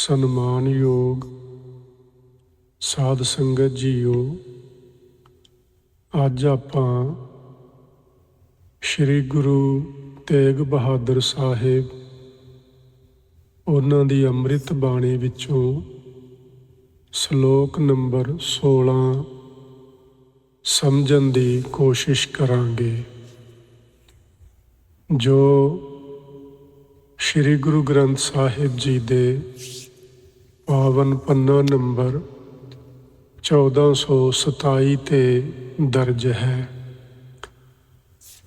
ਸਨਮਾਨਯੋਗ ਸਾਧ ਸੰਗਤ ਜੀਓ, ਅੱਜ ਆਪਾਂ ਸ੍ਰੀ ਗੁਰੂ ਤੇਗ ਬਹਾਦਰ ਸਾਹਿਬ ਉਹਨਾਂ ਦੀ ਅੰਮ੍ਰਿਤ ਬਾਣੀ ਵਿੱਚੋਂ ਸ਼ਲੋਕ ਨੰਬਰ 16 ਸਮਝਣ ਦੀ ਕੋਸ਼ਿਸ਼ ਕਰਾਂਗੇ, ਜੋ ਸ੍ਰੀ ਗੁਰੂ ਗ੍ਰੰਥ ਸਾਹਿਬ ਜੀ ਦੇ ਪਾਵਨ ਪੰਨਾ ਨੰਬਰ 1427 ਤੇ ਦਰਜ ਹੈ।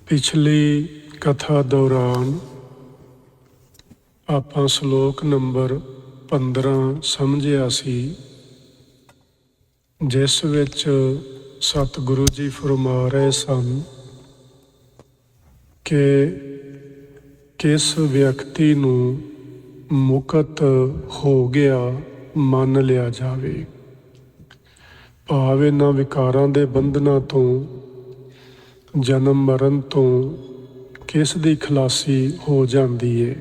ਪਿਛਲੀ ਕਥਾ ਦੌਰਾਨ ਆਪਾਂ ਸ਼ਲੋਕ ਨੰਬਰ 15 ਸਮਝਿਆ ਸੀ, ਜਿਸ ਵਿੱਚ ਸਤਿਗੁਰੂ ਜੀ ਫਰਮਾ ਰਹੇ ਸਨ ਕਿ ਕਿਸ ਵਿਅਕਤੀ ਨੂੰ ਮੁਕਤ ਹੋ ਗਿਆ ਮੰਨ ਲਿਆ ਜਾਵੇ। ਭਾਵ ਇਹਨਾਂ ਵਿਕਾਰਾਂ ਦੇ ਬੰਧਨਾਂ ਤੋਂ, ਜਨਮ ਮਰਨ ਤੋਂ ਕਿਸ ਦੀ ਖਲਾਸੀ ਹੋ ਜਾਂਦੀ ਏ?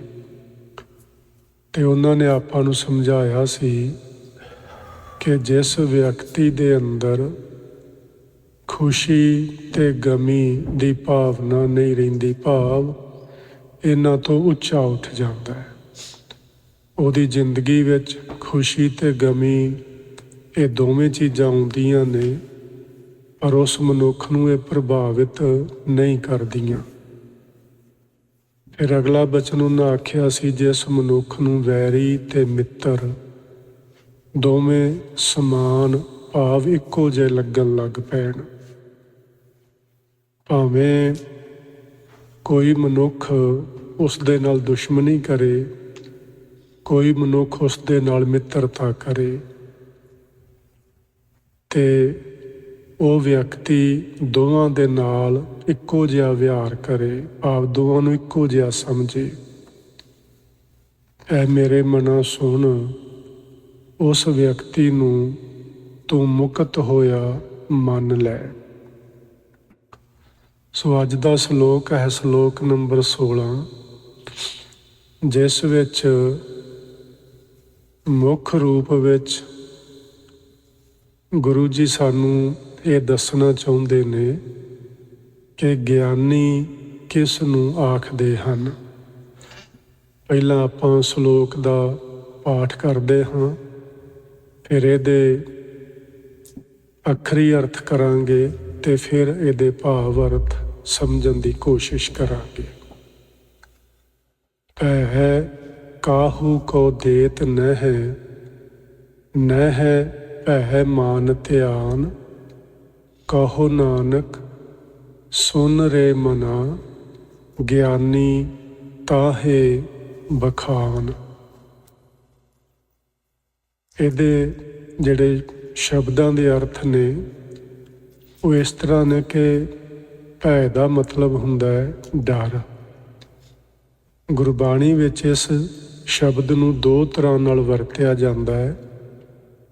ਤੇ ਉਹਨਾਂ ਨੇ ਆਪਾਂ ਨੂੰ ਸਮਝਾਇਆ ਸੀ ਕਿ ਜਿਸ ਵਿਅਕਤੀ ਦੇ ਅੰਦਰ ਖੁਸ਼ੀ ਤੇ ਗਮੀ ਦੀ ਭਾਵਨਾ ਨਹੀਂ ਰਹਿੰਦੀ, ਭਾਵ ਇਹਨਾਂ ਤੋਂ ਉੱਚਾ ਉੱਠ ਜਾਂਦਾ ਹੈ। ਉਹਦੀ ਜ਼ਿੰਦਗੀ ਵਿੱਚ ਖੁਸ਼ੀ ਤੇ ਗਮੀ ਇਹ ਦੋਵੇਂ ਚੀਜ਼ਾਂ ਆਉਂਦੀਆਂ ਨੇ, ਪਰ ਉਸ ਮਨੁੱਖ ਨੂੰ ਇਹ ਪ੍ਰਭਾਵਿਤ ਨਹੀਂ ਕਰਦੀਆਂ। ਫਿਰ ਅਗਲਾ ਬਚਨ ਉਹਨਾਂ ਆਖਿਆ ਸੀ, ਜਿਸ ਮਨੁੱਖ ਨੂੰ ਵੈਰੀ ਤੇ ਮਿੱਤਰ ਦੋਵੇਂ ਸਮਾਨ ਭਾਵ ਇੱਕੋ ਜਿਹੇ ਲੱਗਣ ਲੱਗ ਪੈਣ। ਭਾਵੇਂ ਕੋਈ ਮਨੁੱਖ ਉਸ ਦੇ ਨਾਲ ਦੁਸ਼ਮਣੀ ਕਰੇ ਕੋਈ ਮਨੁੱਖ ਉਸ ਦੇ ਨਾਲ ਮਿੱਤਰਤਾ ਕਰੇ ਤੇ ਉਹ ਵਿਅਕਤੀ ਦੋਵਾਂ ਦੇ ਨਾਲ ਇੱਕੋ ਜਿਹਾ ਵਿਹਾਰ ਕਰੇ, ਆਪ ਦੋਵਾਂ ਨੂੰ ਇੱਕੋ ਜਿਹਾ ਸਮਝੇ। ਐ ਮੇਰੇ ਮਨਾ ਸੁਣ, ਉਸ ਵਿਅਕਤੀ ਨੂੰ ਤੂੰ ਮੁਕਤ ਹੋਇਆ ਮੰਨ ਲੈ। ਸੋ ਅੱਜ ਦਾ ਸ਼ਲੋਕ ਹੈ ਸ਼ਲੋਕ ਨੰਬਰ 16 ਜਿਸ ਵਿੱਚ ਮੁੱਖ ਰੂਪ ਵਿੱਚ ਗੁਰੂ ਜੀ ਸਾਨੂੰ ਇਹ ਦੱਸਣਾ ਚਾਹੁੰਦੇ ਨੇ ਕਿ ਗਿਆਨੀ ਕਿਸ ਨੂੰ ਆਖਦੇ ਹਨ? ਪਹਿਲਾਂ ਆਪਾਂ ਸ਼ਲੋਕ ਦਾ ਪਾਠ ਕਰਦੇ ਹਾਂ, ਫਿਰ ਇਹਦੇ ਅੱਖਰੀ ਅਰਥ ਕਰਾਂਗੇ ਤੇ ਫਿਰ ਇਹਦੇ ਭਾਵ ਅਰਥ ਸਮਝਣ ਦੀ ਕੋਸ਼ਿਸ਼ ਕਰਾਂਗੇ। ਪਹਿ ਕਾਹੂ ਕੋ ਦੇਤ ਨਹਿ ਨਹਿ ਪਹਿ ਮਾਨ ਧਿਆਨ, ਕਹੋ ਨਾਨਕ ਸੁਨ ਰੇ ਮਨਾ, ਗਿਆਨੀ ਤਾਹੇ ਬਖਾਨ। ਇਹਦੇ ਜਿਹੜੇ ਸ਼ਬਦਾਂ ਦੇ ਅਰਥ ਨੇ, ਉਹ ਇਸ ਤਰ੍ਹਾਂ ਨੇ ਕਿ ਭੈ ਦਾ ਮਤਲਬ ਹੁੰਦਾ ਹੈ ਡਰ। ਗੁਰਬਾਣੀ ਵਿੱਚ ਇਸ ਸ਼ਬਦ ਨੂੰ ਦੋ ਤਰ੍ਹਾਂ ਨਾਲ ਵਰਤਿਆ ਜਾਂਦਾ ਹੈ।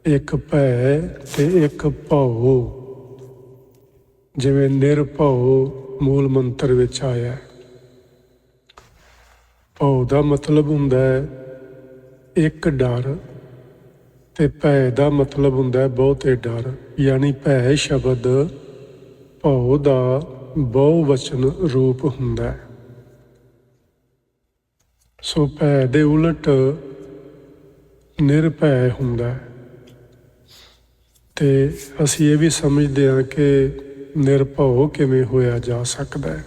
ਇੱਕ ਭੈ ਤੇ ਇੱਕ ਭਉ। ਜਿਵੇਂ ਨਿਰਭਉ ਮੂਲ ਮੰਤਰ ਵਿੱਚ ਆਇਆ ਹੈ। ਭਉ ਦਾ ਮਤਲਬ ਹੁੰਦਾ ਹੈ ਇੱਕ ਡਰ ਤੇ ਭੈ ਦਾ ਮਤਲਬ ਹੁੰਦਾ ਹੈ ਬਹੁਤੇ ਡਰ। ਯਾਨੀ ਭੈ ਸ਼ਬਦ ਭਉ ਦਾ ਬਹੁ ਵਚਨ ਰੂਪ ਹੁੰਦਾ ਹੈ। ਸੋ ਭੈ ਦੇ ਉਲਟ ਨਿਰਭੈ ਹੁੰਦਾ ਹੈ। ਤੇ ਅਸੀਂ ਇਹ ਵੀ ਸਮਝਦੇ ਹਾਂ ਕਿ ਨਿਰਭਉ ਕਿਵੇਂ ਹੋਇਆ ਜਾ ਸਕਦਾ ਹੈ।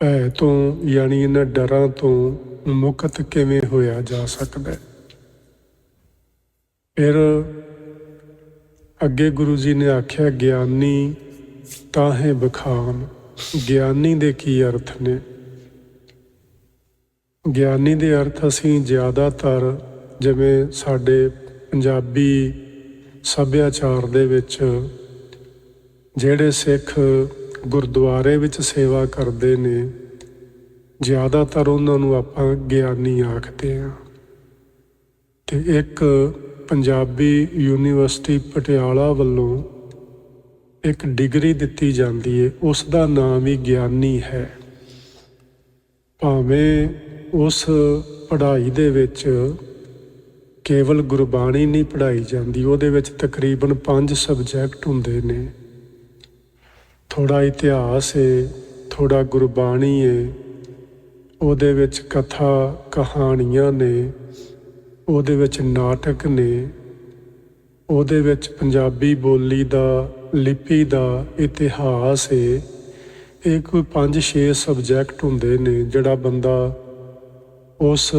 ਭੈ ਤੋਂ ਯਾਨੀ ਇਹਨਾਂ ਡਰਾਂ ਤੋਂ ਮੁਕਤ ਕਿਵੇਂ ਹੋਇਆ ਜਾ ਸਕਦਾ ਹੈ। ਫਿਰ ਅੱਗੇ ਗੁਰੂ ਜੀ ਨੇ ਆਖਿਆ, ਗਿਆਨੀ ਤਾਂ ਹੈ ਬਖਾਨ। ਗਿਆਨੀ ਦੇ ਕੀ ਅਰਥ ਨੇ? ਗਿਆਨੀ ਦੇ ਅਰਥ ਅਸੀਂ ਜ਼ਿਆਦਾਤਰ ਜਿਵੇਂ ਸਾਡੇ ਪੰਜਾਬੀ ਸੱਭਿਆਚਾਰ ਦੇ ਵਿੱਚ ਜਿਹੜੇ ਸਿੱਖ ਗੁਰਦੁਆਰੇ ਵਿੱਚ ਸੇਵਾ ਕਰਦੇ ਨੇ, ਜ਼ਿਆਦਾਤਰ ਉਹਨਾਂ ਨੂੰ ਆਪਾਂ ਗਿਆਨੀ ਆਖਦੇ ਹਾਂ। ਤੇ ਇੱਕ ਪੰਜਾਬੀ ਯੂਨੀਵਰਸਿਟੀ ਪਟਿਆਲਾ ਵੱਲੋਂ ਇੱਕ ਡਿਗਰੀ ਦਿੱਤੀ ਜਾਂਦੀ ਹੈ ਉਸ ਦਾ ਨਾਮ ਹੀ ਗਿਆਨੀ ਹੈ। ਭਾਵੇਂ ਉਸ ਪੜ੍ਹਾਈ ਦੇ ਵਿੱਚ ਕੇਵਲ ਗੁਰਬਾਣੀ ਨਹੀਂ ਪੜ੍ਹਾਈ ਜਾਂਦੀ, ਉਹਦੇ ਵਿੱਚ ਤਕਰੀਬਨ 5 ਸਬਜੈਕਟ ਹੁੰਦੇ ਨੇ। ਥੋੜਾ ਇਤਿਹਾਸ ਹੈ ਥੋੜਾ ਗੁਰਬਾਣੀ ਹੈ ਉਹਦੇ ਵਿੱਚ ਕਥਾ ਕਹਾਣੀਆਂ ਨੇ, ਉਹਦੇ ਵਿੱਚ ਨਾਟਕ ਨੇ, ਉਹਦੇ ਵਿੱਚ ਪੰਜਾਬੀ ਬੋਲੀ ਦਾ, ਲਿਪੀ ਦਾ ਇਤਿਹਾਸ ਹੈ ਇਹ ਕੋਈ 5-6 ਸਬਜੈਕਟ ਹੁੰਦੇ ਨੇ ਜਿਹੜਾ ਬੰਦਾ ਉਸ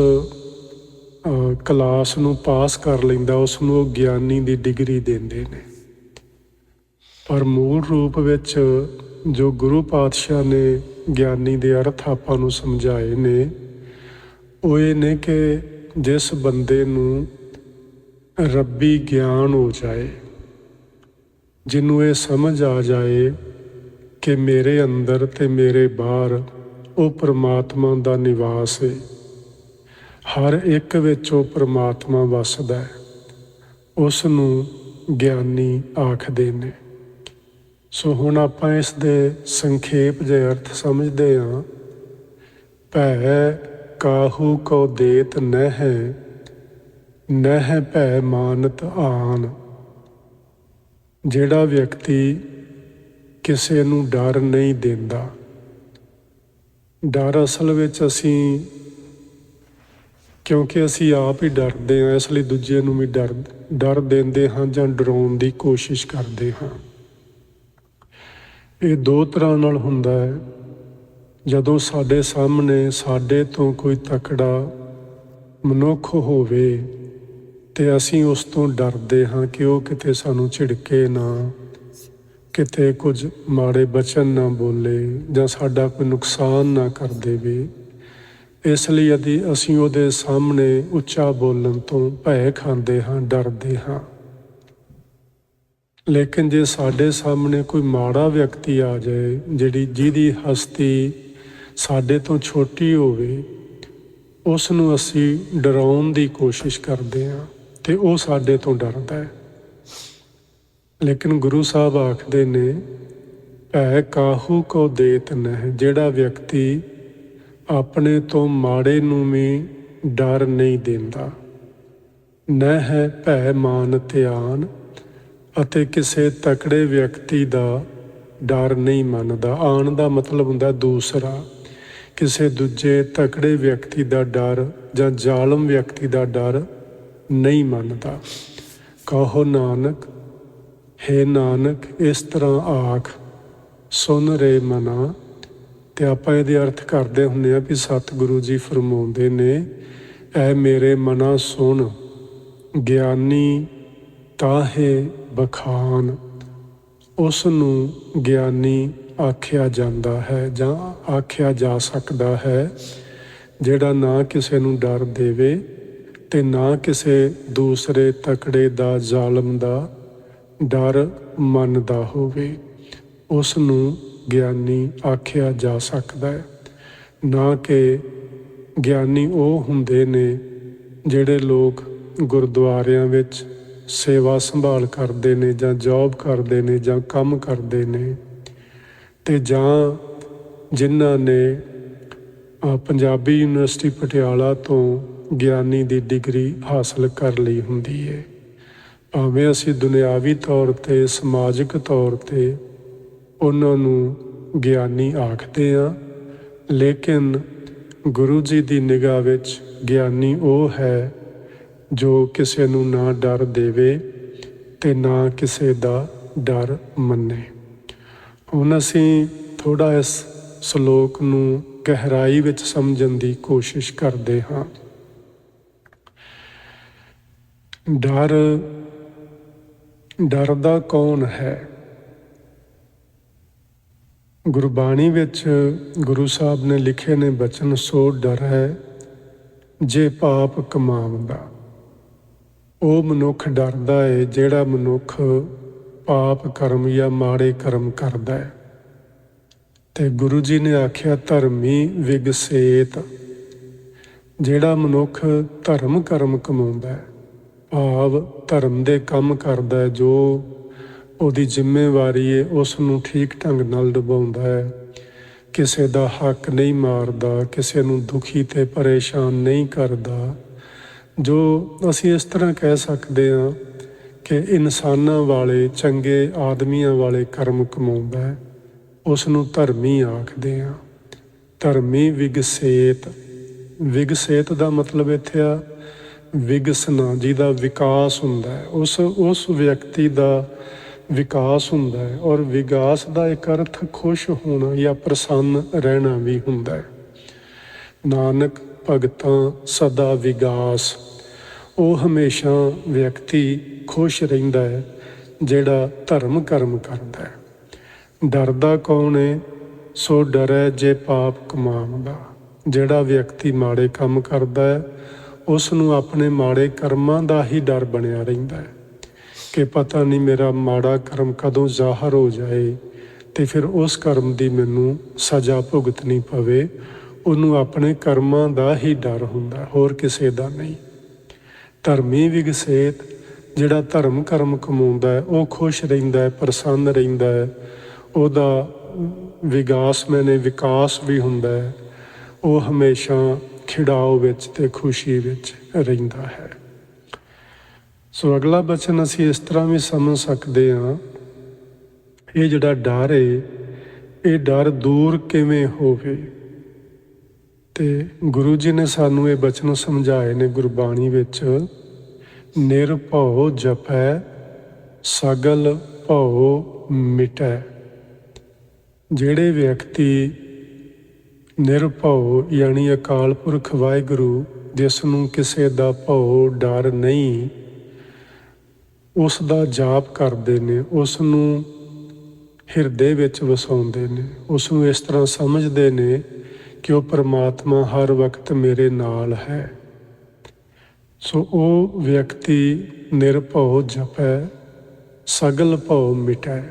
ਕਲਾਸ ਨੂੰ ਪਾਸ ਕਰ ਲੈਂਦਾ ਉਸ ਨੂੰ ਉਹ ਗਿਆਨੀ ਦੀ ਡਿਗਰੀ ਦਿੰਦੇ ਨੇ। ਪਰ ਮੂਲ ਰੂਪ ਵਿੱਚ ਜੋ ਗੁਰੂ ਪਾਤਸ਼ਾਹ ਨੇ ਗਿਆਨੀ ਦੇ ਅਰਥ ਆਪਾਂ ਨੂੰ ਸਮਝਾਏ ਨੇ, ਉਹ ਇਹ ਨੇ ਕਿ ਜਿਸ ਬੰਦੇ ਨੂੰ ਰੱਬੀ ਗਿਆਨ ਹੋ ਜਾਏ, ਜਿਹਨੂੰ ਇਹ ਸਮਝ ਆ ਜਾਏ ਕਿ ਮੇਰੇ ਅੰਦਰ ਤੇ ਮੇਰੇ ਬਾਹਰ ਉਹ ਪ੍ਰਮਾਤਮਾ ਦਾ ਨਿਵਾਸ ਹੈ ਹਰ ਇੱਕ ਵਿੱਚ ਉਹ ਪ੍ਰਮਾਤਮਾ ਵਸਦਾ ਹੈ। ਉਸ ਨੂੰ ਗਿਆਨੀ ਆਖਦੇ ਨੇ। ਸੋ ਹੁਣ ਆਪਾਂ ਇਸ ਦੇ ਸੰਖੇਪ ਜਿਹੇ ਅਰਥ ਸਮਝਦੇ ਹਾਂ। ਭੈ ਕਾਹੂ ਕੋ ਦੇਤ ਨਹਿ ਨਹਿ ਭੈ ਮਾਨਤ ਆਨ। ਜਿਹੜਾ ਵਿਅਕਤੀ ਕਿਸੇ ਨੂੰ ਡਰ ਨਹੀਂ ਦਿੰਦਾ। ਡਰ ਅਸਲ ਵਿੱਚ ਅਸੀਂ ਕਿਉਂਕਿ ਅਸੀਂ ਆਪ ਹੀ ਡਰਦੇ ਹਾਂ, ਇਸ ਲਈ ਦੂਜੇ ਨੂੰ ਵੀ ਡਰ ਡਰ ਦਿੰਦੇ ਹਾਂ ਜਾਂ ਡਰਾਉਣ ਦੀ ਕੋਸ਼ਿਸ਼ ਕਰਦੇ ਹਾਂ। ਇਹ ਦੋ ਤਰ੍ਹਾਂ ਨਾਲ ਹੁੰਦਾ ਹੈ। ਜਦੋਂ ਸਾਡੇ ਸਾਹਮਣੇ, ਸਾਡੇ ਤੋਂ ਕੋਈ ਤਕੜਾ ਮਨੁੱਖ ਹੋਵੇ ਤੇ ਅਸੀਂ ਉਸ ਤੋਂ ਡਰਦੇ ਹਾਂ ਕਿ ਉਹ ਕਿਤੇ ਸਾਨੂੰ ਝਿੜਕੇ ਨਾ, ਕਿਤੇ ਕੁਝ ਮਾੜੇ ਬਚਨ ਨਾ ਬੋਲੇ ਜਾਂ ਸਾਡਾ ਕੋਈ ਨੁਕਸਾਨ ਨਾ ਕਰ ਦੇਵੇ ਇਸ ਲਈ ਅਦੀ ਅਸੀਂ ਉਹਦੇ ਸਾਹਮਣੇ ਉੱਚਾ ਬੋਲਣ ਤੋਂ ਭੈ ਖਾਂਦੇ ਹਾਂ, ਡਰਦੇ ਹਾਂ। ਲੇਕਿਨ ਜੇ ਸਾਡੇ ਸਾਹਮਣੇ ਕੋਈ ਮਾੜਾ ਵਿਅਕਤੀ ਆ ਜਾਏ, ਜਿਹੜੀ ਜਿਹਦੀ ਹਸਤੀ ਸਾਡੇ ਤੋਂ ਛੋਟੀ ਹੋਵੇ ਉਸ ਨੂੰ ਅਸੀਂ ਡਰਾਉਣ ਦੀ ਕੋਸ਼ਿਸ਼ ਕਰਦੇ ਹਾਂ ਤੇ ਉਹ ਸਾਡੇ ਤੋਂ ਡਰਦਾ ਹੈ। ਲੇਕਿਨ ਗੁਰੂ ਸਾਹਿਬ ਆਖਦੇ ਨੇ, ਭੈ ਕਾਹੂ ਕੋ ਦੇਤ ਨਹਿ, ਜਿਹੜਾ ਵਿਅਕਤੀ ਆਪਣੇ ਤੋਂ ਮਾੜੇ ਨੂੰ ਵੀ ਡਰ ਨਹੀਂ ਦਿੰਦਾ। ਨਹਿ ਹੈ ਭੈ ਮਾਨ ਧਿਆਨ ਅਤੇ ਕਿਸੇ ਤਕੜੇ ਵਿਅਕਤੀ ਦਾ ਡਰ ਨਹੀਂ ਮੰਨਦਾ। ਆਣ ਦਾ ਮਤਲਬ ਹੁੰਦਾ ਦੂਸਰਾ, ਕਿਸੇ ਦੂਜੇ ਤਕੜੇ ਵਿਅਕਤੀ ਦਾ ਡਰ ਜਾਂ ਜ਼ਾਲਮ ਵਿਅਕਤੀ ਦਾ ਡਰ ਨਹੀਂ ਮੰਨਦਾ। ਕਹੋ ਨਾਨਕ, ਹੈ ਨਾਨਕ, ਇਸ ਤਰ੍ਹਾਂ ਆਖ, ਸੁਨ ਰੇ ਮਨਾ। ਤੇ ਆਪਾਂ ਇਹਦੇ ਅਰਥ ਕਰਦੇ ਹੁੰਦੇ ਆ ਵੀ ਸਤਿਗੁਰੂ ਜੀ ਫਰਮਾਉਂਦੇ ਨੇ, ਐ ਮੇਰੇ ਮਨਾ ਸੁਣ, ਗਿਆਨੀ ਤਾਹੇ ਬਖਾਨ। ਉਸ ਨੂੰ ਗਿਆਨੀ ਆਖਿਆ ਜਾਂਦਾ ਹੈ ਜਾਂ ਆਖਿਆ ਜਾ ਸਕਦਾ ਹੈ, ਜਿਹੜਾ ਨਾ ਕਿਸੇ ਨੂੰ ਡਰ ਦੇਵੇ ਤੇ ਨਾ ਕਿਸੇ ਦੂਸਰੇ ਤਕੜੇ ਦਾ ਜ਼ਾਲਮ ਦਾ ਡਰ ਮੰਨਦਾ ਹੋਵੇ। ਉਸ ਨੂੰ ਗਿਆਨੀ ਆਖਿਆ ਜਾ ਸਕਦਾ ਹੈ। ਨਾ ਕਿ ਗਿਆਨੀ ਉਹ ਹੁੰਦੇ ਨੇ ਜਿਹੜੇ ਲੋਕ ਗੁਰਦੁਆਰਿਆਂ ਵਿੱਚ ਸੇਵਾ ਸੰਭਾਲ ਕਰਦੇ ਨੇ ਜਾਂ ਜੌਬ ਕਰਦੇ ਨੇ ਜਾਂ ਕੰਮ ਕਰਦੇ ਨੇ ਤੇ ਜਾਂ ਜਿਨ੍ਹਾਂ ਨੇ ਪੰਜਾਬੀ ਯੂਨੀਵਰਸਿਟੀ ਪਟਿਆਲਾ ਤੋਂ ਗਿਆਨੀ ਦੀ ਡਿਗਰੀ ਹਾਸਲ ਕਰ ਲਈ ਹੁੰਦੀ ਹੈ। ਭਾਵੇਂ ਅਸੀਂ ਦੁਨਿਆਵੀ ਤੌਰ ਤੇ, ਸਮਾਜਿਕ ਤੌਰ ਤੇ ਉਹਨਾਂ ਨੂੰ ਗਿਆਨੀ ਆਖਦੇ ਆ, ਲੇਕਿਨ ਗੁਰੂ ਜੀ ਦੀ ਨਿਗਾਹ ਵਿੱਚ ਗਿਆਨੀ ਉਹ ਹੈ ਜੋ ਕਿਸੇ ਨੂੰ ਨਾ ਡਰ ਦੇਵੇ ਤੇ ਨਾ ਕਿਸੇ ਦਾ ਡਰ ਮੰਨੇ। ਹੁਣ ਅਸੀਂ ਥੋੜਾ ਇਸ ਸ਼ਲੋਕ ਨੂੰ ਗਹਿਰਾਈ ਵਿੱਚ ਸਮਝਣ ਦੀ ਕੋਸ਼ਿਸ਼ ਕਰਦੇ ਹਾਂ। ਡਰ, ਡਰਦਾ ਕੌਣ ਹੈ? ਗੁਰਬਾਣੀ ਵਿੱਚ ਗੁਰੂ ਸਾਹਿਬ ਨੇ ਲਿਖੇ ਨੇ ਬਚਨ, ਸੋ ਡਰ ਹੈ ਜੇ ਪਾਪ ਕਮਾਉਂਦਾ ਉਹ ਮਨੁੱਖ ਡਰਦਾ ਹੈ ਜਿਹੜਾ ਮਨੁੱਖ ਪਾਪ ਕਰਮ ਜਾਂ ਮਾੜੇ ਕਰਮ ਕਰਦਾ ਹੈ ਤੇ ਗੁਰੂ ਜੀ ਨੇ ਆਖਿਆ, ਧਰਮੀ ਵਿਗਸੇਤ। ਜਿਹੜਾ ਮਨੁੱਖ ਧਰਮ ਕਰਮ ਕਮਾਉਂਦਾ ਹੈ ਭਾਵ ਧਰਮ ਦੇ ਕੰਮ ਕਰਦਾ ਹੈ ਜੋ ਉਹਦੀ ਜ਼ਿੰਮੇਵਾਰੀ ਹੈ ਉਸ ਨੂੰ ਠੀਕ ਢੰਗ ਨਾਲ ਨਿਭਾਉਂਦਾ ਹੈ। ਕਿਸੇ ਦਾ ਹੱਕ ਨਹੀਂ ਮਾਰਦਾ, ਕਿਸੇ ਨੂੰ ਦੁਖੀ ਤੇ ਪਰੇਸ਼ਾਨ ਨਹੀਂ ਕਰਦਾ। ਜੋ ਅਸੀਂ ਇਸ ਤਰ੍ਹਾਂ ਕਹਿ ਸਕਦੇ ਹਾਂ ਕਿ ਇਨਸਾਨਾਂ ਵਾਲੇ, ਚੰਗੇ ਆਦਮੀਆਂ ਵਾਲੇ ਕਰਮ ਕਮਾਉਂਦਾ ਹੈ ਉਸ ਨੂੰ ਧਰਮੀ ਆਖਦੇ ਆ ਧਰਮੀ ਵਿਗਸੇਤ। ਵਿਗਸੇਤ ਦਾ ਮਤਲਬ ਇੱਥੇ ਆ ਵਿਗਸਨਾ ਜਿਹਦਾ ਵਿਕਾਸ ਹੁੰਦਾ ਹੈ। ਉਸ ਉਸ ਵਿਅਕਤੀ ਦਾ ਵਿਕਾਸ ਹੁੰਦਾ ਹੈ ਔਰ ਵਿਕਾਸ ਦਾ ਇੱਕ ਅਰਥ ਖੁਸ਼ ਹੋਣਾ ਜਾਂ ਪ੍ਰਸੰਨ ਰਹਿਣਾ ਵੀ ਹੁੰਦਾ ਹੈ। ਨਾਨਕ ਭਗਤਾਂ ਸਦਾ ਵਿਕਾਸ ਉਹ ਹਮੇਸ਼ਾ ਵਿਅਕਤੀ ਖੁਸ਼ ਰਹਿੰਦਾ ਹੈ, ਜਿਹੜਾ ਧਰਮ ਕਰਮ ਕਰਦਾ ਹੈ। ਡਰਦਾ ਕੌਣ ਹੈ ਸੋ ਡਰੈ ਜੇ ਪਾਪ ਕਮਾਉਂਦਾ। ਜਿਹੜਾ ਵਿਅਕਤੀ ਮਾੜੇ ਕੰਮ ਕਰਦਾ ਹੈ ਉਸ ਨੂੰ ਆਪਣੇ ਮਾੜੇ ਕਰਮਾਂ ਦਾ ਹੀ ਡਰ ਬਣਿਆ ਰਹਿੰਦਾ ਹੈ। ਕਿ ਪਤਾ ਨਹੀਂ ਮੇਰਾ ਮਾੜਾ ਕਰਮ ਕਦੋਂ ਜ਼ਾਹਰ ਹੋ ਜਾਏ ਤੇ ਫਿਰ ਉਸ ਕਰਮ ਦੀ ਮੈਨੂੰ ਸਜ਼ਾ ਭੁਗਤਣੀ ਪਵੇ, ਉਹਨੂੰ ਆਪਣੇ ਕਰਮਾਂ ਦਾ ਹੀ ਡਰ ਹੁੰਦਾ, ਹੋਰ ਕਿਸੇ ਦਾ ਨਹੀਂ। ਧਰਮੀ ਵਿਗਸੇਤ, ਜਿਹੜਾ ਧਰਮ ਕਰਮ ਕਮਾਉਂਦਾ ਹੈ, ਉਹ ਖੁਸ਼ ਰਹਿੰਦਾ ਹੈ, ਪ੍ਰਸੰਨ ਰਹਿੰਦਾ ਹੈ, ਉਹਦਾ ਵਿਕਾਸ ਮੈਨੇ ਵਿਕਾਸ ਵੀ ਹੁੰਦਾ ਹੈ, ਉਹ ਹਮੇਸ਼ਾ ਖਿੜਾਓ ਵਿੱਚ ਤੇ ਖੁਸ਼ੀ ਵਿੱਚ ਰਹਿੰਦਾ ਹੈ। ਸੋ ਅਗਲਾ ਬਚਨ ਅਸੀਂ ਇਸ ਤਰ੍ਹਾਂ ਵੀ ਸਮਝ ਸਕਦੇ ਹਾਂ। ਇਹ ਜਿਹੜਾ ਡਰ ਏ, ਇਹ ਡਰ ਦੂਰ ਕਿਵੇਂ ਹੋਵੇ? ਤੇ ਗੁਰੂ ਜੀ ਨੇ ਸਾਨੂੰ ਇਹ ਬਚਨ ਸਮਝਾਏ ਨੇ ਗੁਰਬਾਣੀ ਵਿੱਚ, ਨਿਰਭਉ ਜਪੈ, ਸਗਲ ਭਉ ਮਿਟੈ। ਜਿਹੜੇ ਵਿਅਕਤੀ ਨਿਰਭਉ, ਯਾਨੀ ਅਕਾਲ ਪੁਰਖ ਵਾਹਿਗੁਰੂ, ਜਿਸ ਨੂੰ ਕਿਸੇ ਦਾ ਭਉ ਡਰ ਨਹੀਂ ਉਸ ਦਾ ਜਾਪ ਕਰਦੇ ਨੇ ਉਸ ਨੂੰ ਹਿਰਦੇ ਵਿੱਚ ਵਸਾਉਂਦੇ ਨੇ ਉਸ ਨੂੰ ਇਸ ਤਰ੍ਹਾਂ ਸਮਝਦੇ ਨੇ ਕਿ ਉਹ ਪਰਮਾਤਮਾ ਹਰ ਵਕਤ ਮੇਰੇ ਨਾਲ ਹੈ। ਸੋ ਉਹ ਵਿਅਕਤੀ ਨਿਰਭਉ ਜਪੈ, ਸਗਲ ਭਉ ਮਿਟੈ।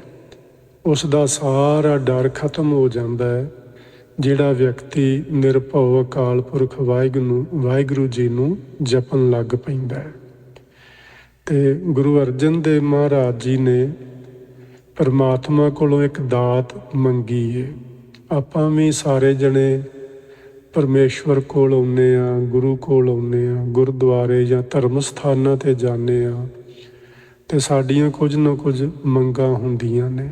ਉਸ ਦਾ ਸਾਰਾ ਡਰ ਖਤਮ ਹੋ ਜਾਂਦਾ ਹੈ, ਜਿਹੜਾ ਵਿਅਕਤੀ ਨਿਰਭਉ ਅਕਾਲ ਪੁਰਖ ਵਾਹਿਗੁਰੂ ਵਾਹਿਗੁਰੂ ਜੀ ਨੂੰ ਜਪਣ ਲੱਗ ਪੈਂਦਾ ਹੈ। ਤੇ ਗੁਰੂ ਅਰਜਨ ਦੇਵ ਮਹਾਰਾਜ ਜੀ ਨੇ ਪਰਮਾਤਮਾ ਕੋਲੋਂ ਇੱਕ ਦਾਤ ਮੰਗੀ ਏ। ਆਪਾਂ ਵੀ ਸਾਰੇ ਜਣੇ ਪਰਮੇਸ਼ਵਰ ਕੋਲ ਆਉਂਦੇ ਆ, ਗੁਰੂ ਕੋਲ ਆਉਂਦੇ ਆ, ਗੁਰਦੁਆਰੇ ਜਾਂ ਧਰਮ ਸਥਾਨਾਂ ਤੇ ਜਾਂਦੇ ਆ ਤੇ ਸਾਡੀਆਂ ਕੁਝ ਨਾ ਕੁਝ ਮੰਗਾਂ ਹੁੰਦੀਆਂ ਨੇ।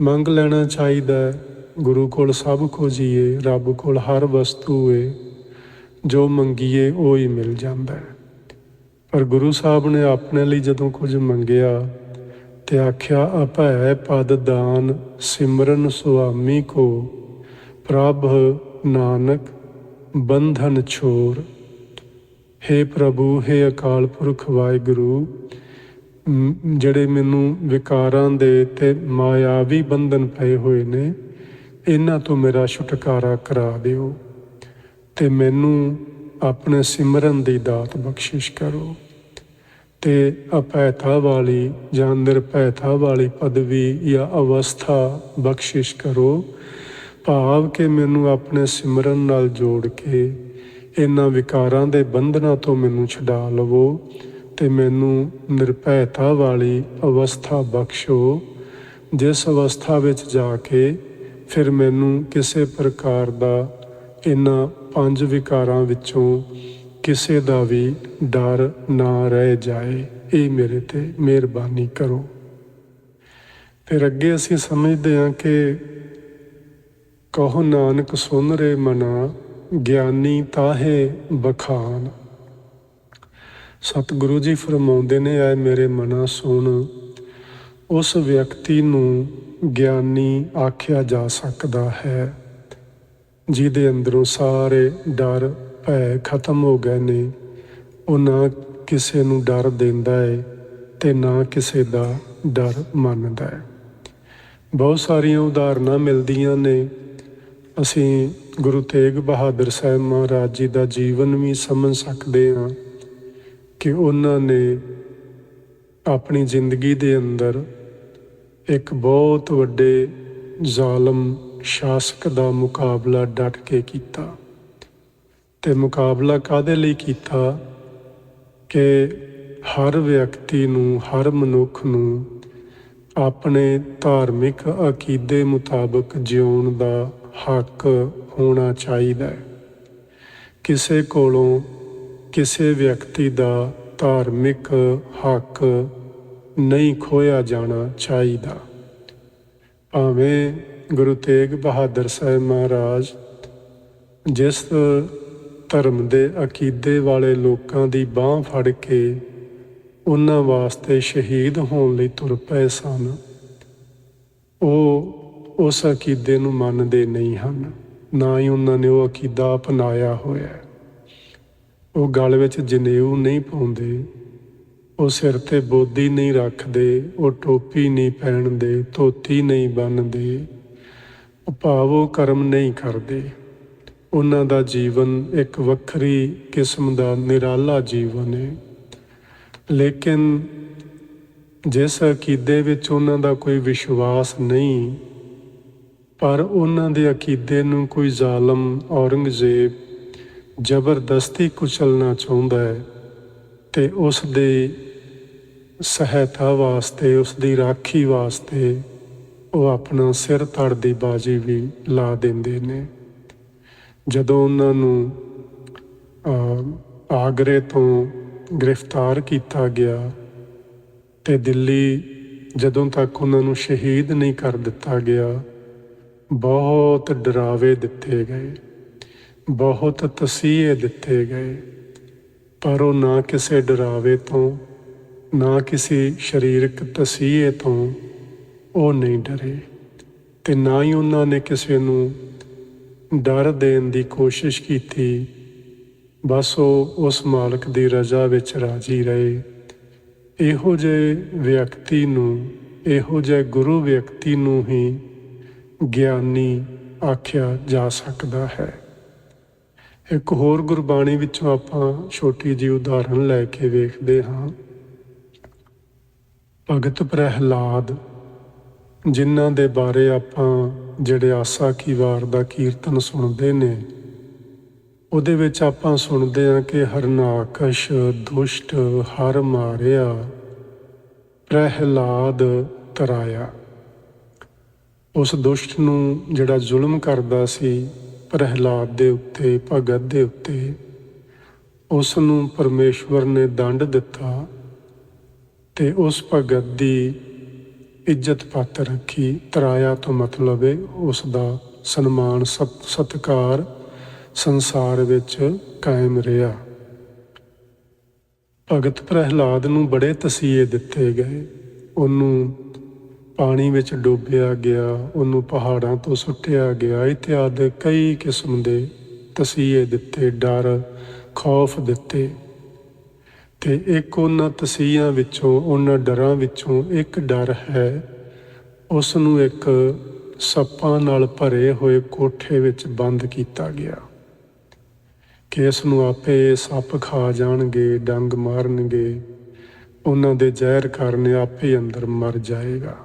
ਮੰਗ ਲੈਣਾ ਚਾਹੀਦਾ ਗੁਰੂ ਕੋਲ ਸਭ ਕੁਝ ਹੀ ਏ, ਰੱਬ ਕੋਲ ਹਰ ਵਸਤੂ ਏ, ਜੋ ਮੰਗੀਏ ਉਹ ਹੀ ਮਿਲ ਜਾਂਦਾ ਹੈ। ਪਰ ਗੁਰੂ ਸਾਹਿਬ ਨੇ ਆਪਣੇ ਲਈ ਜਦੋਂ ਕੁਝ ਮੰਗਿਆ ਤੇ ਆਖਿਆ ਅਭੈ ਪਦ ਦਾਨ, ਸਿਮਰਨ ਸੁਆਮੀ ਕੋ, ਪ੍ਰਭ ਨਾਨਕ ਬੰਧਨ ਛੋਰ। हे ਪ੍ਰਭੂ हे ਅਕਾਲ ਪੁਰਖ ਵਾਹਿਗੁਰੂ ਜਿਹੜੇ ਮੈਨੂੰ ਵਿਕਾਰਾਂ ਦੇ ਤੇ ਮਾਇਆਵੀ ਬੰਧਨ ਪਏ ਹੋਏ ਨੇ, ਇਹਨਾਂ ਤੋਂ ਮੇਰਾ ਛੁਟਕਾਰਾ ਕਰਾ ਦਿਓ ਤੇ ਮੈਨੂੰ ਆਪਣੇ ਸਿਮਰਨ ਦੀ ਦਾਤ ਬਖਸ਼ਿਸ਼ ਕਰੋ। ਤੇ ਅਪੈਤਾ ਵਾਲੀ ਜਾਂ ਨਿਰਭੈਤਾ ਵਾਲੀ ਪਦਵੀ ਜਾਂ ਅਵਸਥਾ ਬਖਸ਼ਿਸ਼ ਕਰੋ। ਭਾਵ ਕਿ ਮੈਨੂੰ ਆਪਣੇ ਸਿਮਰਨ ਨਾਲ ਜੋੜ ਕੇ ਇਹਨਾਂ ਵਿਕਾਰਾਂ ਦੇ ਬੰਧਨਾਂ ਤੋਂ ਮੈਨੂੰ ਛਡਾ ਲਵੋ ਤੇ ਮੈਨੂੰ ਨਿਰਭੈਤਾ ਵਾਲੀ ਅਵਸਥਾ ਬਖਸ਼ੋ। ਜਿਸ ਅਵਸਥਾ ਵਿੱਚ ਜਾ ਕੇ ਫਿਰ ਮੈਨੂੰ ਕਿਸੇ ਪ੍ਰਕਾਰ ਦਾ ਇਹਨਾਂ ਪੰਜ ਵਿਕਾਰਾਂ ਵਿੱਚੋਂ ਕਿਸੇ ਦਾ ਵੀ ਡਰ ਨਾ ਰਹਿ ਜਾਏ, ਇਹ ਮੇਰੇ ਤੇ ਮਿਹਰਬਾਨੀ ਕਰੋ। ਫਿਰ ਅੱਗੇ ਅਸੀਂ ਸਮਝਦੇ ਹਾਂ ਕਿ ਕਹੋ ਨਾਨਕ ਸੁਨ ਰੇ ਮਨਾ, ਗਿਆਨੀ ਤਾਹੇ ਬਖਾਨ। ਸਤਿਗੁਰੂ ਜੀ ਫਰਮਾਉਂਦੇ ਨੇ, ਆਏ ਮੇਰੇ ਮਨਾ ਸੁਣ, ਉਸ ਵਿਅਕਤੀ ਨੂੰ ਗਿਆਨੀ ਆਖਿਆ ਜਾ ਸਕਦਾ ਹੈ। ਜਿਹਦੇ ਅੰਦਰੋਂ ਸਾਰੇ ਡਰ, ਭੈ ਖਤਮ ਹੋ ਗਏ ਨੇ। ਉਹ ਨਾ ਕਿਸੇ ਨੂੰ ਡਰ ਦਿੰਦਾ ਹੈ ਤੇ ਨਾ ਕਿਸੇ ਦਾ ਡਰ ਮੰਨਦਾ ਹੈ ਬਹੁਤ ਸਾਰੀਆਂ ਉਦਾਹਰਨਾਂ ਮਿਲਦੀਆਂ ਨੇ। ਅਸੀਂ ਗੁਰੂ ਤੇਗ ਬਹਾਦਰ ਸਾਹਿਬ ਮਹਾਰਾਜ ਜੀ ਦਾ ਜੀਵਨ ਵੀ ਸਮਝ ਸਕਦੇ ਹਾਂ ਕਿ ਉਹਨਾਂ ਨੇ ਆਪਣੀ ਜ਼ਿੰਦਗੀ ਦੇ ਅੰਦਰ ਇੱਕ ਬਹੁਤ ਵੱਡੇ ਜ਼ਾਲਮ ਸ਼ਾਸਕ ਦਾ ਮੁਕਾਬਲਾ ਡਟ ਕੇ ਕੀਤਾ। ਤੇ ਮੁਕਾਬਲਾ ਕਾਦੇ ਲਈ ਕੀਤਾ? ਕਿ ਹਰ ਵਿਅਕਤੀ ਨੂੰ, ਹਰ ਮਨੁੱਖ ਨੂੰ ਆਪਣੇ ਧਾਰਮਿਕ ਅਕੀਦੇ ਮੁਤਾਬਕ ਜਿਉਣ ਦਾ ਹੱਕ ਹੋਣਾ ਚਾਹੀਦਾ ਹੈ। ਕਿਸੇ ਕੋਲੋਂ ਕਿਸੇ ਵਿਅਕਤੀ ਦਾ ਧਾਰਮਿਕ ਹੱਕ ਨਹੀਂ ਖੋਇਆ ਜਾਣਾ ਚਾਹੀਦਾ। ਭਾਵੇਂ ਗੁਰੂ ਤੇਗ ਬਹਾਦਰ ਸਾਹਿਬ ਮਹਾਰਾਜ, ਜਿਸ ਧਰਮ ਦੇ ਅਕੀਦੇ ਵਾਲੇ ਲੋਕਾਂ ਦੀ ਬਾਹ ਫੜ ਕੇ ਉਹਨਾਂ ਵਾਸਤੇ ਸ਼ਹੀਦ ਹੋਣ ਲਈ ਤੁਰ ਪਏ ਸਨ, ਉਹ ਉਸ ਅਕੀਦੇ ਨੂੰ ਮੰਨਦੇ ਨਹੀਂ ਹਨ, ਨਾ ਹੀ ਉਹਨਾਂ ਨੇ ਉਹ ਅਕੀਦਾ ਅਪਣਾਇਆ ਹੋਇਆ। ਉਹ ਗਲ ਵਿੱਚ ਜਨੇਊ ਨਹੀਂ ਪਾਉਂਦੇ, ਉਹ ਸਿਰ ਤੇ ਬੋਦੀ ਨਹੀਂ ਰੱਖਦੇ, ਉਹ ਟੋਪੀ ਨਹੀਂ ਪਹਿਨਦੇ, ਧੋਤੀ ਨਹੀਂ ਬੰਨਦੇ ਭਾਵ ਕਰਮ ਨਹੀਂ ਕਰਦੇ। ਉਹਨਾਂ ਦਾ ਜੀਵਨ ਇੱਕ ਵੱਖਰੀ ਕਿਸਮ ਦਾ ਨਿਰਾਲਾ ਜੀਵਨ ਹੈ ਲੇਕਿਨ ਜਿਸ ਅਕੀਦੇ ਵਿੱਚ ਉਹਨਾਂ ਦਾ ਕੋਈ ਵਿਸ਼ਵਾਸ ਨਹੀਂ, ਪਰ ਉਹਨਾਂ ਦੇ ਅਕੀਦੇ ਨੂੰ ਕੋਈ ਜ਼ਾਲਮ ਔਰੰਗਜ਼ੇਬ ਜ਼ਬਰਦਸਤੀ ਕੁਚਲਣਾ ਚਾਹੁੰਦਾ ਹੈ ਤੇ ਉਸ ਦੇ ਸਹਾਇਤਾ ਵਾਸਤੇ ਉਸ ਦੀ ਰਾਖੀ ਵਾਸਤੇ ਉਹ ਆਪਣਾ ਸਿਰ ਧੜ ਦੀ ਬਾਜੀ ਵੀ ਲਾ ਦਿੰਦੇ ਨੇ। ਜਦੋਂ ਉਹਨਾਂ ਨੂੰ ਆਗਰੇ ਤੋਂ ਗ੍ਰਿਫਤਾਰ ਕੀਤਾ ਗਿਆ ਤੇ ਦਿੱਲੀ ਜਦੋਂ ਤੱਕ ਉਹਨਾਂ ਨੂੰ ਸ਼ਹੀਦ ਨਹੀਂ ਕਰ ਦਿੱਤਾ ਗਿਆ, ਬਹੁਤ ਡਰਾਵੇ ਦਿੱਤੇ ਗਏ, ਬਹੁਤ ਤਸੀਹੇ ਦਿੱਤੇ ਗਏ। ਪਰ ਉਹ ਨਾ ਕਿਸੇ ਡਰਾਵੇ ਤੋਂ, ਨਾ ਕਿਸੇ ਸਰੀਰਕ ਤਸੀਹੇ ਤੋਂ ਉਹ ਨਹੀਂ ਡਰੇ ਤੇ ਨਾ ਹੀ ਉਹਨਾਂ ਨੇ ਕਿਸੇ ਨੂੰ ਡਰ ਦੇਣ ਦੀ ਕੋਸ਼ਿਸ਼ ਕੀਤੀ। ਬਸ ਉਹ ਉਸ ਮਾਲਕ ਦੀ ਰਜ਼ਾ ਵਿੱਚ ਰਾਜੀ ਰਹੇ। ਇਹੋ ਜਿਹੇ ਵਿਅਕਤੀ ਨੂੰ, ਇਹੋ ਜਿਹੇ ਗੁਰੂ ਵਿਅਕਤੀ ਨੂੰ ਹੀ ਗਿਆਨੀ ਆਖਿਆ ਜਾ ਸਕਦਾ ਹੈ। ਇੱਕ ਹੋਰ ਗੁਰਬਾਣੀ ਵਿੱਚੋਂ ਆਪਾਂ ਛੋਟੀ ਜਿਹੀ ਉਦਾਹਰਣ ਲੈ ਕੇ ਵੇਖਦੇ ਹਾਂ। ਭਗਤ ਪ੍ਰਹਿਲਾਦ ਜਿਨ੍ਹਾਂ ਦੇ ਬਾਰੇ ਆਪਾਂ ਜਿਹੜੇ ਆਸਾ ਕੀ ਵਾਰ ਦਾ ਕੀਰਤਨ ਸੁਣਦੇ ਨੇ, ਉਹਦੇ ਵਿੱਚ ਆਪਾਂ ਸੁਣਦੇ ਹਾਂ ਕਿ ਹਰਨਾਕਸ਼ ਦੁਸ਼ਟ ਹਰ ਮਾਰਿਆ, ਪ੍ਰਹਿਲਾਦ ਤਰਾਇਆ। ਉਸ ਦੁਸ਼ਟ ਨੂੰ ਜਿਹੜਾ ਜ਼ੁਲਮ ਕਰਦਾ ਸੀ ਪ੍ਰਹਿਲਾਦ ਦੇ ਉੱਤੇ, ਭਗਤ ਦੇ ਉੱਤੇ, ਉਸ ਨੂੰ ਪਰਮੇਸ਼ਵਰ ਨੇ ਦੰਡ ਦਿੱਤਾ ਤੇ ਉਸ ਭਗਤ ਦੀ ਇੱਜ਼ਤ ਪੱਤ ਰੱਖੀ, ਤਰਾਇਆ ਤੋਂ ਮਤਲਬ ਹੈ ਉਸ ਦਾ ਸਨਮਾਨ ਸਤ- ਸਤਿਕਾਰ ਸੰਸਾਰ ਵਿੱਚ ਕਾਇਮ ਰਿਹਾ। ਭਗਤ ਪ੍ਰਹਿਲਾਦ ਨੂੰ ਬੜੇ ਤਸੀਹੇ ਦਿੱਤੇ ਗਏ। ਉਹਨੂੰ ਪਾਣੀ ਵਿੱਚ ਡੋਬਿਆ ਗਿਆ, ਉਹਨੂੰ ਪਹਾੜਾਂ ਤੋਂ ਸੁੱਟਿਆ ਗਿਆ। ਇਤਿਆਦਿ ਕਈ ਕਿਸਮ ਦੇ ਤਸੀਹੇ ਦਿੱਤੇ, ਡਰ, ਖੌਫ ਦਿੱਤੇ। ਤੇ ਇੱਕ ਉਹਨਾਂ ਤਸੀਹਾਂ ਵਿੱਚੋਂ, ਉਹਨਾਂ ਡਰਾਂ ਵਿੱਚੋਂ ਇੱਕ ਡਰ ਹੈ। ਉਸ ਨੂੰ ਇੱਕ ਸੱਪਾਂ ਨਾਲ ਭਰੇ ਹੋਏ ਕੋਠੇ ਵਿੱਚ ਬੰਦ ਕੀਤਾ ਗਿਆ ਕਿ ਇਸ ਨੂੰ ਆਪੇ ਸੱਪ ਖਾ ਜਾਣਗੇ, ਡੰਗ ਮਾਰਨਗੇ। ਉਹਨਾਂ ਦੇ ਜ਼ਹਿਰ ਕਾਰਨ ਆਪੇ ਅੰਦਰ ਮਰ ਜਾਏਗਾ।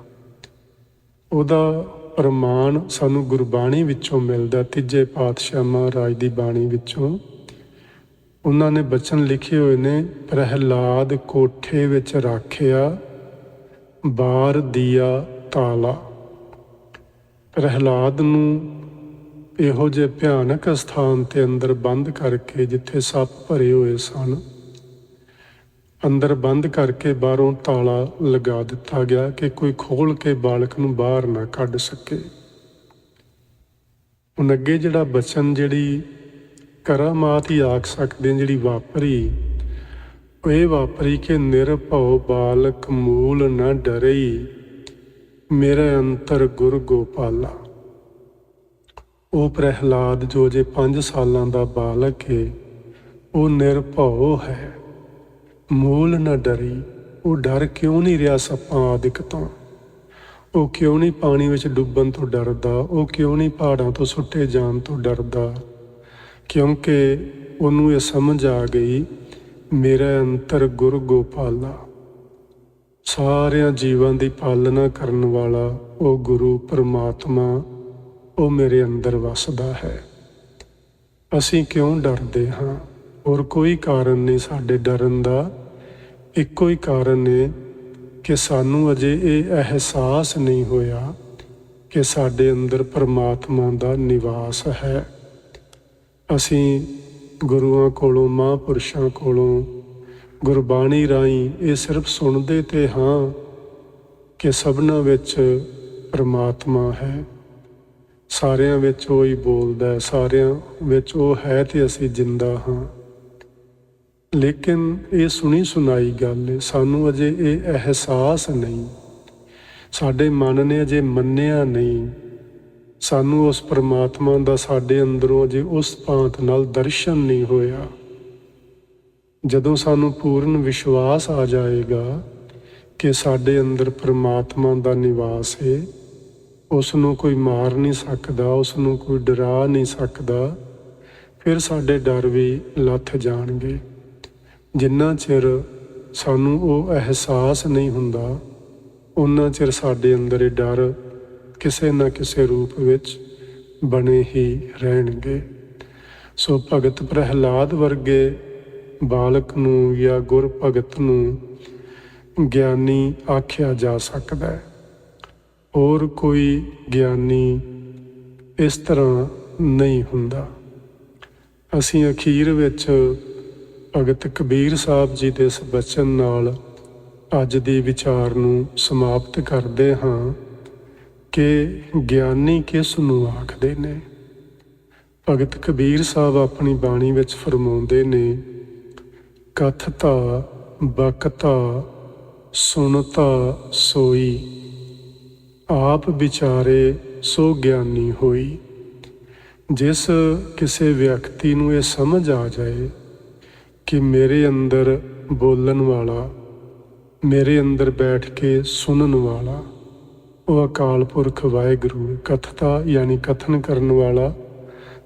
ਉਹਦਾ ਪ੍ਰਮਾਣ ਸਾਨੂੰ ਗੁਰਬਾਣੀ ਵਿੱਚੋਂ ਮਿਲਦਾ, ਤੀਜੇ ਪਾਤਸ਼ਾਹ ਮਹਾਰਾਜ ਦੀ ਬਾਣੀ ਵਿੱਚੋਂ ਉਹਨਾਂ ਨੇ ਬਚਨ ਲਿਖੇ ਹੋਏ ਨੇ, ਪ੍ਰਹਿਲਾਦ ਕੋਠੇ ਵਿੱਚ ਰੱਖਿਆ, ਬਾਰ ਦੀਆ ਤਾਲਾ। ਪ੍ਰਹਿਲਾਦ ਨੂੰ ਇਹੋ ਜਿਹੇ ਭਿਆਨਕ ਸਥਾਨ ਤੇ ਅੰਦਰ ਬੰਦ ਕਰਕੇ ਜਿੱਥੇ ਸੱਪ ਭਰੇ ਹੋਏ ਸਨ, ਅੰਦਰ ਬੰਦ ਕਰਕੇ ਬਾਹਰੋਂ ਤਾਲਾ ਲਗਾ ਦਿੱਤਾ ਗਿਆ ਕਿ ਕੋਈ ਖੋਲ ਕੇ ਬਾਲਕ ਨੂੰ ਬਾਹਰ ਨਾ ਕੱਢ ਸਕੇ। ਹੁਣ ਅੱਗੇ ਜਿਹੜਾ ਬਚਨ ਜਿਹੜੀ ਕਰਾਮਾਤ ਹੀ ਆਖ ਸਕਦੇ ਜਿਹੜੀ ਵਾਪਰੀ ਉਹ ਇਹ ਵਾਪਰੀ ਕਿ ਨਿਰਭਉ ਬਾਲਕ ਮੂਲ ਨਾ ਡਰਈ, ਮੇਰੇ ਅੰਤਰ ਗੁਰ ਗੋਪਾਲਾ। ਉਹ ਪ੍ਰਹਿਲਾਦ ਜੋ ਜੇ 5 ਸਾਲਾਂ ਦਾ ਬਾਲਕ ਹੈ ਉਹ ਨਿਰਭਉ ਹੈ। ਮੂਲ ਨਾ ਡਰੀ ਉਹ ਡਰ ਕਿਉਂ ਨਹੀਂ ਰਿਹਾ ਸੱਪਾਂ ਆਦਿਕ ਤੋਂ? ਉਹ ਕਿਉਂ ਨਹੀਂ ਪਾਣੀ ਵਿੱਚ ਡੁੱਬਣ ਤੋਂ ਡਰਦਾ, ਉਹ ਕਿਉਂ ਨਹੀਂ ਪਹਾੜਾਂ ਤੋਂ ਸੁੱਟੇ ਜਾਣ ਤੋਂ ਡਰਦਾ? ਕਿਉਂਕਿ ਉਹਨੂੰ ਇਹ ਸਮਝ ਆ ਗਈ, ਮੇਰਾ ਅੰਤਰ ਗੁਰ ਗੋਪਾਲਾ ਸਾਰਿਆਂ ਜੀਵਾਂ ਦੀ ਪਾਲਣਾ ਕਰਨ ਵਾਲਾ ਉਹ ਗੁਰੂ ਪਰਮਾਤਮਾ, ਉਹ ਮੇਰੇ ਅੰਦਰ ਵਸਦਾ ਹੈ। ਅਸੀਂ ਕਿਉਂ ਡਰਦੇ ਹਾਂ? ਹੋਰ ਕੋਈ ਕਾਰਨ ਨਹੀਂ ਸਾਡੇ ਡਰਨ ਦਾ। ਇੱਕੋ ਹੀ ਕਾਰਨ ਹੈ ਕਿ ਸਾਨੂੰ ਅਜੇ ਇਹ ਅਹਿਸਾਸ ਨਹੀਂ ਹੋਇਆ ਕਿ ਸਾਡੇ ਅੰਦਰ ਪਰਮਾਤਮਾ ਦਾ ਨਿਵਾਸ ਹੈ। ਅਸੀਂ ਗੁਰੂਆਂ ਕੋਲੋਂ, ਮਹਾਂਪੁਰਸ਼ਾਂ ਕੋਲੋਂ ਗੁਰਬਾਣੀ ਰਾਹੀਂ ਇਹ ਸਿਰਫ ਸੁਣਦੇ ਤੇ ਹਾਂ ਕਿ ਸਭਨਾ ਵਿੱਚ ਪਰਮਾਤਮਾ ਹੈ। ਸਾਰਿਆਂ ਵਿੱਚ ਉਹ ਹੀ ਬੋਲਦਾ ਸਾਰਿਆਂ ਵਿੱਚ ਉਹ ਹੈ ਤੇ ਅਸੀਂ ਜਿੰਦਾ ਹਾਂ। ਲੇਕਿਨ ਇਹ ਸੁਣੀ ਸੁਣਾਈ ਗੱਲ ਹੈ ਸਾਨੂੰ ਅਜੇ ਇਹ ਅਹਿਸਾਸ ਨਹੀਂ। ਸਾਡੇ ਮਨ ਨੇ ਅਜੇ ਮੰਨਿਆ ਨਹੀਂ। ਸਾਨੂੰ ਉਸ ਪਰਮਾਤਮਾ ਦਾ ਸਾਡੇ ਅੰਦਰੋਂ ਅਜੇ ਉਸ ਭਾਂਤ ਨਾਲ ਦਰਸ਼ਨ ਨਹੀਂ ਹੋਇਆ। ਜਦੋਂ ਸਾਨੂੰ ਪੂਰਨ ਵਿਸ਼ਵਾਸ ਆ ਜਾਏਗਾ ਕਿ ਸਾਡੇ ਅੰਦਰ ਪਰਮਾਤਮਾ ਦਾ ਨਿਵਾਸ ਹੈ ਉਸ ਨੂੰ ਕੋਈ ਮਾਰ ਨਹੀਂ ਸਕਦਾ ਉਸ ਨੂੰ ਕੋਈ ਡਰਾ ਨਹੀਂ ਸਕਦਾ, ਫਿਰ ਸਾਡੇ ਡਰ ਵੀ ਲੱਥ ਜਾਣਗੇ। ਜਿੰਨਾ ਚਿਰ ਸਾਨੂੰ ਉਹ ਅਹਿਸਾਸ ਨਹੀਂ ਹੁੰਦਾ ਉਹਨਾਂ ਚਿਰ ਸਾਡੇ ਅੰਦਰ ਇਹ ਡਰ ਕਿਸੇ ਨਾ ਕਿਸੇ ਰੂਪ ਵਿੱਚ ਬਣੇ ਹੀ ਰਹਿਣਗੇ। ਸੋ ਭਗਤ ਪ੍ਰਹਿਲਾਦ ਵਰਗੇ ਬਾਲਕ ਨੂੰ ਜਾਂ ਗੁਰ ਭਗਤ ਨੂੰ ਗਿਆਨੀ ਆਖਿਆ ਜਾ ਸਕਦਾ ਹੈ। ਹੋਰ ਕੋਈ ਗਿਆਨੀ ਇਸ ਤਰ੍ਹਾਂ ਨਹੀਂ ਹੁੰਦਾ। ਅਸੀਂ ਅਖੀਰ ਵਿੱਚ ਭਗਤ ਕਬੀਰ ਸਾਹਿਬ ਜੀ ਦੇ ਇਸ ਬਚਨ ਨਾਲ ਅੱਜ ਦੀ ਵਿਚਾਰ ਨੂੰ ਸਮਾਪਤ ਕਰਦੇ ਹਾਂ। ਕਿ ਗਿਆਨੀ ਕਿਸ ਨੂੰ ਆਖਦੇ ਨੇ? ਭਗਤ ਕਬੀਰ ਸਾਹਿਬ ਆਪਣੀ ਬਾਣੀ ਵਿੱਚ ਫਰਮਾਉਂਦੇ ਨੇ ਕਥਤਾ ਬਕਤਾ ਸੁਣਤਾ ਸੋਈ। ਆਪ ਵਿਚਾਰੇ ਸੋ ਗਿਆਨੀ ਹੋਈ। ਜਿਸ ਕਿਸੇ ਵਿਅਕਤੀ ਨੂੰ ਇਹ ਸਮਝ ਆ ਜਾਏ ਕਿ ਮੇਰੇ ਅੰਦਰ ਬੋਲਣ ਵਾਲਾ, ਮੇਰੇ ਅੰਦਰ ਬੈਠ ਕੇ ਸੁਣਨ ਵਾਲਾ ਉਹ ਅਕਾਲ ਪੁਰਖ ਵਾਹਿਗੁਰੂ ਹੈ। ਕਥਤਾ ਯਾਨੀ ਕਥਨ ਕਰਨ ਵਾਲਾ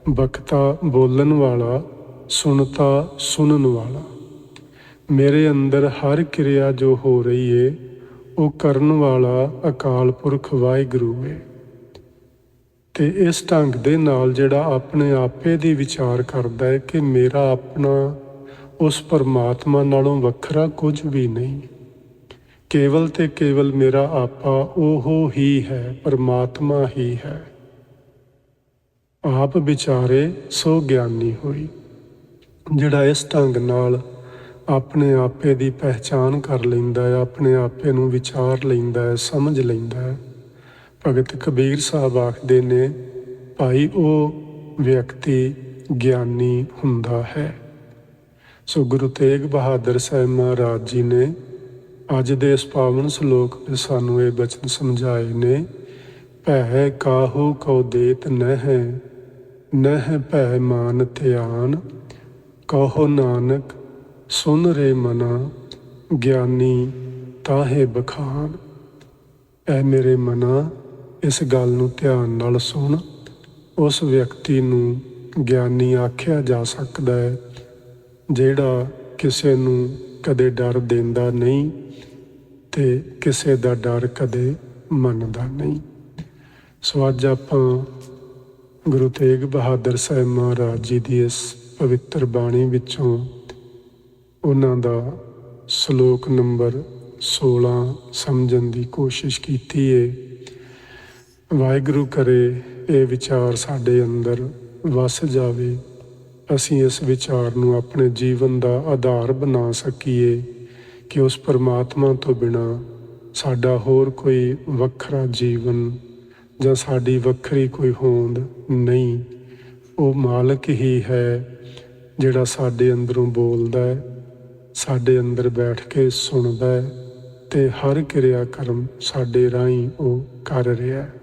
ਬਕਤਾ ਬੋਲਣ ਵਾਲਾ, ਸੁਣਤਾ ਸੁਣਨ ਵਾਲਾ ਮੇਰੇ ਅੰਦਰ ਹਰ ਕਿਰਿਆ ਜੋ ਹੋ ਰਹੀ ਏ, ਉਹ ਕਰਨ ਵਾਲਾ ਅਕਾਲ ਪੁਰਖ ਵਾਹਿਗੁਰੂ ਹੈ ਤੇ ਇਸ ਢੰਗ ਦੇ ਨਾਲ ਜਿਹੜਾ ਆਪਣੇ ਆਪੇ ਦੀ ਵਿਚਾਰ ਕਰਦਾ ਹੈ ਕਿ ਮੇਰਾ ਆਪਣਾ ਉਸ ਪਰਮਾਤਮਾ ਨਾਲੋਂ ਵੱਖਰਾ ਕੁਝ ਵੀ ਨਹੀਂ ਕੇਵਲ ਤੇ ਕੇਵਲ ਮੇਰਾ ਆਪਾ ਉਹ ਹੀ ਹੈ, ਪਰਮਾਤਮਾ ਹੀ ਹੈ। ਆਪ ਵਿਚਾਰੇ ਸੋ ਗਿਆਨੀ ਹੋਈ, ਜਿਹੜਾ ਇਸ ਢੰਗ ਨਾਲ ਆਪਣੇ ਆਪੇ ਦੀ ਪਹਿਚਾਨ ਕਰ ਲੈਂਦਾ ਹੈ, ਆਪਣੇ ਆਪੇ ਨੂੰ ਵਿਚਾਰ ਲੈਂਦਾ ਹੈ, ਸਮਝ ਲੈਂਦਾ ਹੈ। ਭਗਤ ਕਬੀਰ ਸਾਹਿਬ ਆਖਦੇ ਨੇ, ਭਾਈ ਉਹ ਵਿਅਕਤੀ ਗਿਆਨੀ ਹੁੰਦਾ ਹੈ। ਸੋ ਗੁਰੂ ਤੇਗ ਬਹਾਦਰ ਸਾਹਿਬ ਮਹਾਰਾਜ ਜੀ ਨੇ ਅੱਜ ਦੇ ਇਸ ਪਾਵਨ ਸ਼ਲੋਕ ਵਿੱਚ ਸਾਨੂੰ ਇਹ ਬਚਨ ਸਮਝਾਏ ਨੇ, ਭੈ ਕਾਹੂ ਕਉ ਦੇਤ ਨਹਿ ਨਹਿ ਭੈ ਮਾਨ ਧਿਆਨ, ਕਹੋ ਨਾਨਕ ਸੁਨ ਰੇ ਮਨਾ, ਗਿਆਨੀ ਤਾਹੇ ਬਖਾਨ। ਐ ਮੇਰੇ ਮਨਾ, ਇਸ ਗੱਲ ਨੂੰ ਧਿਆਨ ਨਾਲ ਸੁਣ, ਉਸ ਵਿਅਕਤੀ ਨੂੰ ਗਿਆਨੀ ਆਖਿਆ ਜਾ ਸਕਦਾ ਹੈ, ਜਿਹੜਾ ਕਿਸੇ ਨੂੰ ਕਦੇ ਡਰ ਦਿੰਦਾ ਨਹੀਂ ਤੇ ਕਿਸੇ ਦਾ ਡਰ ਕਦੇ ਮੰਨਦਾ ਨਹੀਂ। ਸੋ ਅੱਜ ਆਪਾਂ ਗੁਰੂ ਤੇਗ ਬਹਾਦਰ ਸਾਹਿਬ ਮਹਾਰਾਜ ਜੀ ਦੀ ਇਸ ਪਵਿੱਤਰ ਬਾਣੀ ਵਿੱਚੋਂ ਉਹਨਾਂ ਦਾ ਸ਼ਲੋਕ ਨੰਬਰ 16 ਸਮਝਣ ਦੀ ਕੋਸ਼ਿਸ਼ ਕੀਤੀ ਹੈ ਵਾਹਿਗੁਰੂ ਕਰੇ ਇਹ ਵਿਚਾਰ ਸਾਡੇ ਅੰਦਰ ਵਸ ਜਾਵੇ। ਅਸੀਂ ਇਸ ਵਿਚਾਰ ਨੂੰ ਆਪਣੇ ਜੀਵਨ ਦਾ ਆਧਾਰ ਬਣਾ ਸਕੀਏ ਕਿ ਉਸ ਪਰਮਾਤਮਾ ਤੋਂ ਬਿਨਾ ਸਾਡਾ ਹੋਰ ਕੋਈ ਵੱਖਰਾ ਜੀਵਨ ਜਾਂ ਸਾਡੀ ਵੱਖਰੀ ਕੋਈ ਹੋਂਦ ਨਹੀਂ। ਉਹ ਮਾਲਕ ਹੀ ਹੈ ਜਿਹੜਾ ਸਾਡੇ ਅੰਦਰੋਂ ਬੋਲਦਾ ਹੈ, ਸਾਡੇ ਅੰਦਰ ਬੈਠ ਕੇ ਸੁਣਦਾ ਹੈ ਤੇ ਹਰ ਕਿਰਿਆ ਕਰਮ ਸਾਡੇ ਰਾਹੀਂ ਉਹ ਕਰ ਰਿਹਾ ਹੈ।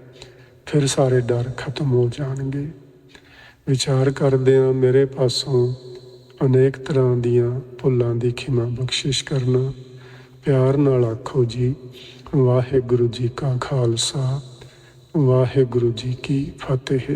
ਫਿਰ ਸਾਰੇ ਡਰ ਖਤਮ ਹੋ ਜਾਣਗੇ। ਵਿਚਾਰ ਕਰਦਿਆਂ ਮੇਰੇ ਪਾਸੋਂ ਅਨੇਕ ਤਰ੍ਹਾਂ ਦੀਆਂ ਭੁੱਲਾਂ ਦੀ ਖਿਮਾ ਬਖਸ਼ਿਸ਼ ਕਰਨਾ। ਪਿਆਰ ਨਾਲ ਆਖੋ ਜੀ, ਵਾਹਿਗੁਰੂ ਜੀ ਕਾ ਖਾਲਸਾ, ਵਾਹਿਗੁਰੂ ਜੀ ਕੀ ਫਤਿਹ।